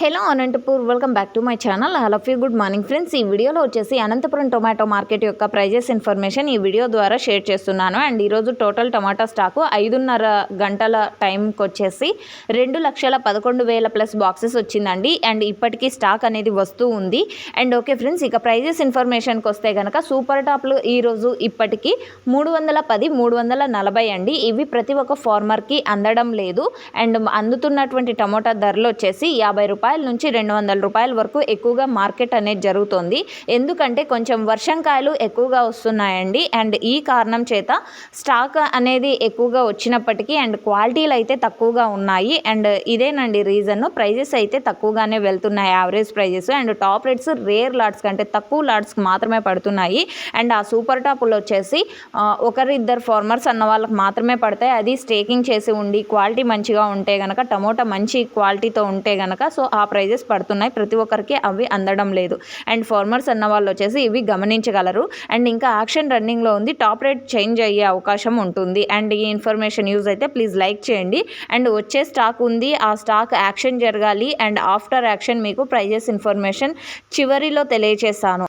Hello Anantapur welcome back to my channel. Hello fee good morning friends ఈ వీడియోలో వచ్చేసి Anantapuram tomato market యొక్క prices information ఈ video ద్వారా షేర్ చేస్తున్నాను. అండ్ ఈరోజు టోటల్ టొమాటో స్టాకు ఐదున్నర గంటల టైంకి వచ్చేసి రెండు లక్షల పదకొండు వేల ప్లస్ బాక్సెస్ వచ్చిందండి. అండ్ ఇప్పటికీ స్టాక్ అనేది వస్తూ ఉంది. అండ్ ఓకే ఫ్రెండ్స్ ఇక ప్రైజెస్ ఇన్ఫర్మేషన్కి వస్తే కనుక సూపర్ టాప్లు ఈరోజు ఇప్పటికీ మూడు వందల పది మూడు వందల నలభై అండి. ఇవి ప్రతి ఒక్క ఫార్మర్కి అందడం లేదు. అండ్ అందుతున్నటువంటి టమోటా ధరలు వచ్చేసి యాభై రూపాయలు రూపాయల నుంచి రెండు వందల రూపాయల వరకు ఎక్కువగా మార్కెట్ అనేది జరుగుతుంది. ఎందుకంటే కొంచెం వర్షంకాయలు ఎక్కువగా వస్తున్నాయండి. అండ్ ఈ కారణం చేత స్టాక్ అనేది ఎక్కువగా వచ్చినప్పటికీ అండ్ క్వాలిటీలు అయితే తక్కువగా ఉన్నాయి. అండ్ ఇదేనండి రీజన్. ప్రైజెస్ అయితే తక్కువగానే వెళ్తున్నాయి. Average prices. And top rates rare lots కంటే తక్కువ లాట్స్కి మాత్రమే పడుతున్నాయి. అండ్ ఆ సూపర్ టాపులు వచ్చేసి ఒకరిద్దరు ఫార్మర్స్ అన్న వాళ్ళకి మాత్రమే పడతాయి. అది స్టేకింగ్ చేసి ఉండి క్వాలిటీ మంచిగా ఉంటే కనుక టమోటా మంచి క్వాలిటీతో ఉంటే కనుక సో ఆ ప్రైజెస్ పడుతున్నాయి. ప్రతి ఒక్కరికి అవి అందడం లేదు. అండ్ ఫార్మర్స్ అన్న వాళ్ళు వచ్చేసి ఇవి గమనించగలరు. అండ్ ఇంకా యాక్షన్ రన్నింగ్లో ఉంది. టాప్ రేట్ చేంజ్ అయ్యే అవకాశం ఉంటుంది. అండ్ ఈ ఇన్ఫర్మేషన్ యూజ్ అయితే ప్లీజ్ లైక్ చేయండి. అండ్ వచ్చే స్టాక్ ఉంది. ఆ స్టాక్ యాక్షన్ జరగాలి. అండ్ ఆఫ్టర్ యాక్షన్ మీకు ప్రైజెస్ ఇన్ఫర్మేషన్ చివరిలో తెలియచేస్తాను.